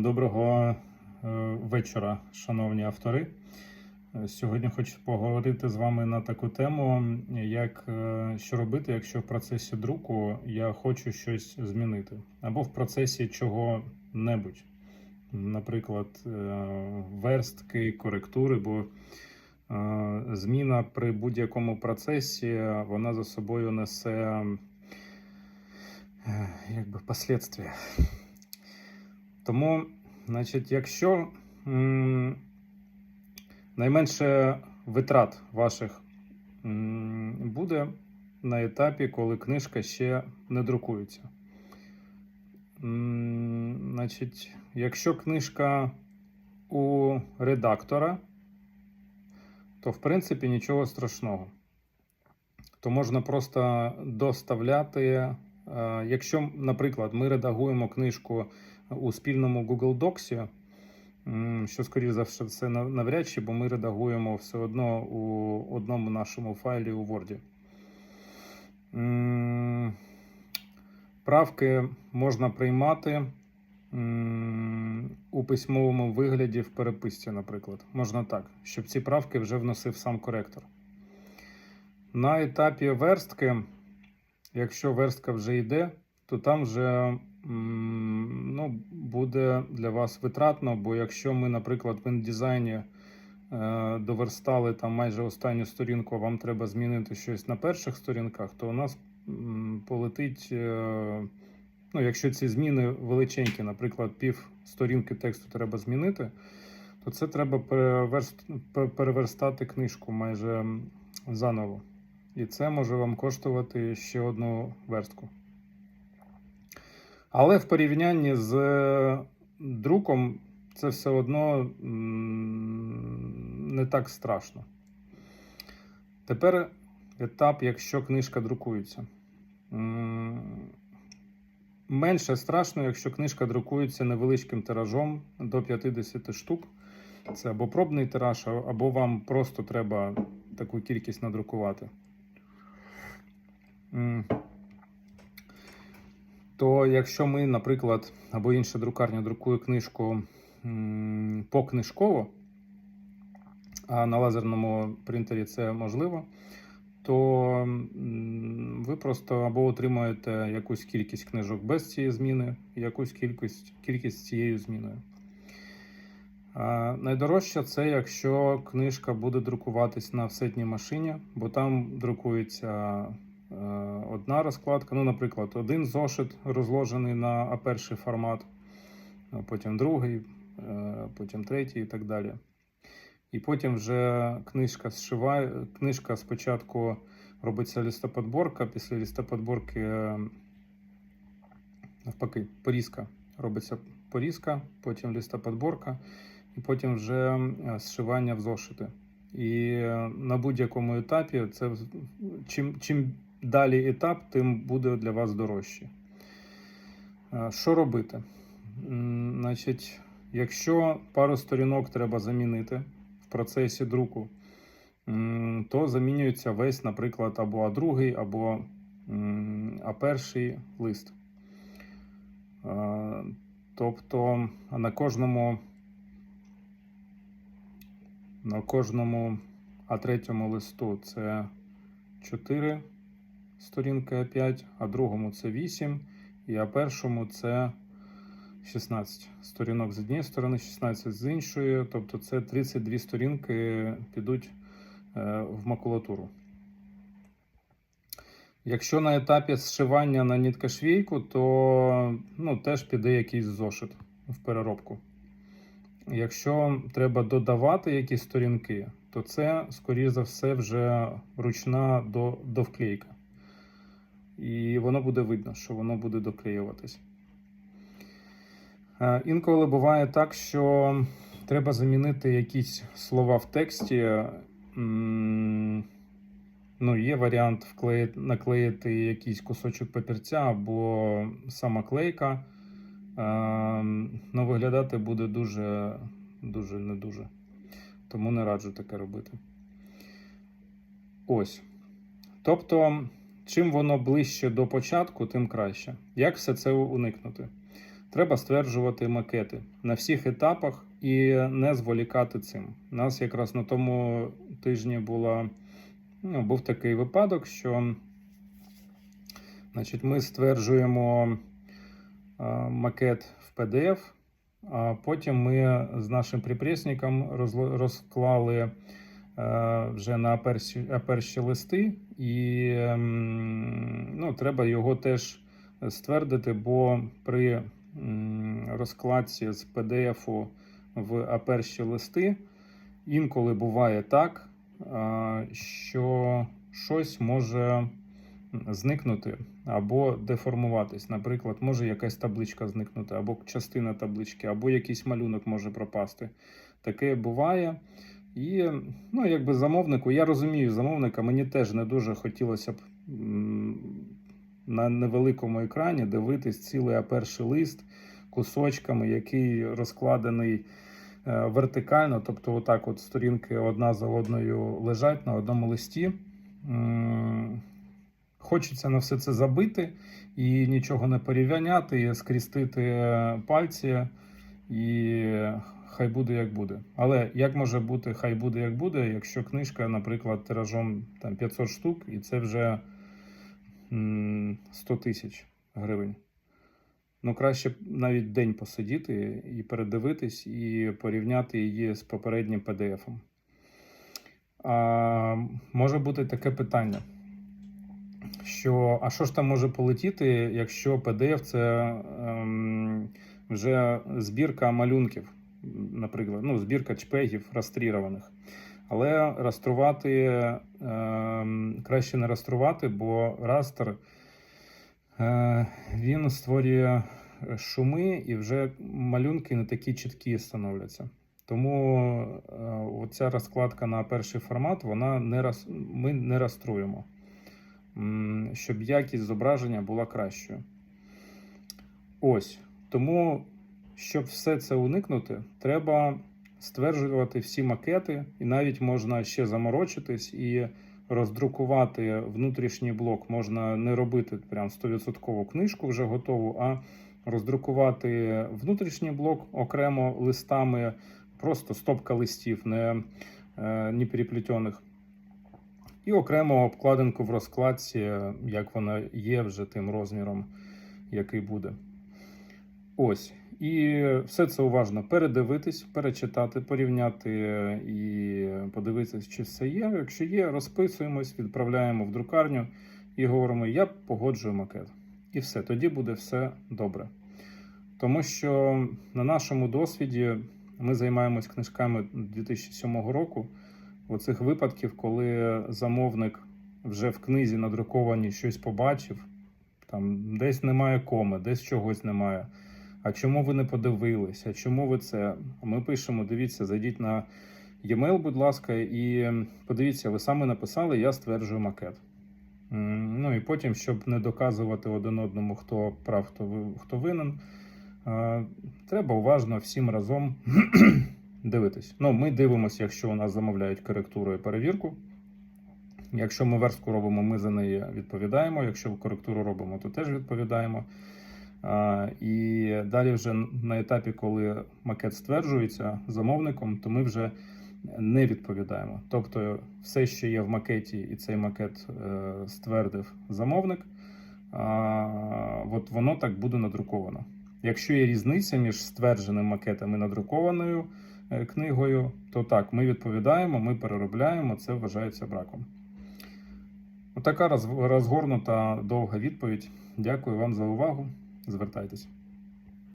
Доброго е, вечора, шановні автори. Е, Сьогодні хочу поговорити з вами на таку тему, як е, що робити, якщо в процесі друку я хочу щось змінити, або в процесі чого-небудь, наприклад, верстки, коректури, бо зміна при будь-якому процесі вона за собою несе е, якби последствия. Тому, значить, якщо найменше витрат ваших буде на етапі, коли книжка ще не друкується. Значить, якщо книжка у редактора, то в принципі нічого страшного. То можна просто доставляти. е, Якщо, наприклад, ми редагуємо книжку у спільному Google Docs, що, скоріше за все, навряд чи, бо ми редагуємо все одно у одному нашому файлі у Word. Правки можна приймати у письмовому вигляді в переписці, наприклад. Можна так, щоб ці правки вже вносив сам коректор. На етапі верстки, якщо верстка вже йде, то там вже ну, буде для вас витратно, бо якщо ми, наприклад, в індизайні е, доверстали там майже останню сторінку, а вам треба змінити щось на перших сторінках, то у нас полетить, е, ну, якщо ці зміни величенькі, наприклад, пів сторінки тексту треба змінити, то це треба переверст, переверстати книжку майже заново. І це може вам коштувати ще одну верстку. Але в порівнянні з е, друком це все одно не так страшно. Тепер етап, якщо книжка друкується. Менше страшно, якщо книжка друкується невеличким тиражом до 50 штук. Це або пробний тираж, або вам просто треба таку кількість надрукувати. То якщо ми, наприклад, або інша друкарня друкує книжку покнижково, а на лазерному принтері це можливо, то ви просто або отримаєте якусь кількість книжок без цієї зміни, якусь кількість, кількість цією зміною. Найдорожче це якщо книжка буде друкуватись на офсетній машині, бо там друкується одна розкладка. Ну, наприклад, один зошит розложений на А1 формат, потім другий, е, потім третій і так далі. І потім вже книжка зшиває. Книжка спочатку робиться листоподборка, після листоподборки е, навпаки, порізка. Робиться порізка, потім листоподборка, і потім вже е, зшивання в зошити. І е, на будь-якому етапі це чим, чим далі етап, тим буде для вас дорожче. Е, Що робити? Значить, якщо пару сторінок треба замінити в процесі друку, то замінюється весь, наприклад, або А2, або А1 лист. Е, Тобто на кожному на кожному А3 листу це 4 сторінки А5, а другому це 8, і А1 це 16 сторінок з однієї сторони, 16 з іншої. Тобто це 32 сторінки підуть е, в макулатуру. Якщо на етапі зшивання на ніткашвійку, то ну, теж піде якийсь зошит в переробку. Якщо треба додавати якісь сторінки, то це, скоріше за все, вже ручна до, довклейка. І воно буде видно, що воно буде доклеюватись. Е, Інколи буває так, що треба замінити якісь слова в тексті. Ну, є варіант вклеїти, наклеїти якийсь кусочок папірця або сама клейка. Е, Ну, виглядати буде дуже, дуже не дуже. Тому не раджу таке робити. Ось. Тобто, чим воно ближче до початку, тим краще. Як все це уникнути? Треба стверджувати макети на всіх етапах і не зволікати цим. У нас якраз на тому тижні була, ну, був такий випадок, що значить, ми стверджуємо макет в PDF, а потім ми з нашим припресником розклали вже на перші, перші листи, і ем, ну, треба його теж ствердити, бо при розкладці з PDF в А1 листи інколи буває так, що щось може зникнути або деформуватись. Наприклад, може якась табличка зникнути, або частина таблички, або якийсь малюнок може пропасти. Таке буває. І ну, якби замовнику, я розумію замовника, мені теж не дуже хотілося б на невеликому екрані дивитись цілий А1 лист кусочками, який розкладений е, вертикально, тобто отак от сторінки одна за одною лежать на одному листі. Хочеться на все це забити і нічого не порівняти, скрістити е, пальці, і хай буде як буде. Але як може бути хай буде як буде, якщо книжка, наприклад, тиражом там 500 штук, і це вже 100 тисяч гривень. Ну, краще навіть день посидіти і передивитись, і порівняти її з попереднім PDF-ом. Може бути таке питання що а що ж там може полетіти, якщо PDF це ем, вже збірка малюнків, наприклад, ну, збірка чпегів растрірованих. Але раструвати ем, краще не раструвати, бо растер е, він створює шуми і вже малюнки не такі чіткі становляться. Тому е, оця розкладка на перший формат, вона не роз, ми не раструємо щоб якість зображення була кращою. Ось. Тому, щоб все це уникнути, треба стверджувати всі макети, і навіть можна ще заморочитись і роздрукувати внутрішній блок. Можна не робити прям 100% книжку вже готову, а роздрукувати внутрішній блок окремо листами, просто стопка листів, не, е, не переплетених. І окремо обкладинку в розкладці, як вона є вже тим розміром, який буде. Ось. І все це уважно передивитись, перечитати, порівняти і подивитися, чи все є. Якщо є, розписуємось, відправляємо в друкарню і говоримо: я погоджую макет. І все, тоді буде все добре. Тому що на нашому досвіді ми займаємось книжками 2007 року оцих випадків, коли замовник вже в книзі надруковані щось побачив, там десь немає коми, десь чогось немає. А чому ви не подивилися? Чому ви це? Ми пишемо: дивіться, зайдіть на e-mail, будь ласка, і подивіться, ви саме написали, я стверджую макет. Ну і потім, щоб не доказувати один одному, хто прав, хто, хто винен, треба уважно всім разом дивитись. Ну, ми дивимося, якщо у нас замовляють коректуру і перевірку. Якщо ми верстку робимо, ми за неї відповідаємо. Якщо коректуру робимо, то теж відповідаємо. І далі, вже на етапі, коли макет стверджується замовником, то ми вже не відповідаємо. Тобто, все, що є в макеті, і цей макет е, ствердив замовник, от воно так буде надруковано. Якщо є різниця між ствердженим макетом і надрукованою е, книгою, то так, ми відповідаємо, ми переробляємо, це вважається браком. Отака розгорнута довга відповідь. Дякую вам за увагу. Звертайтесь.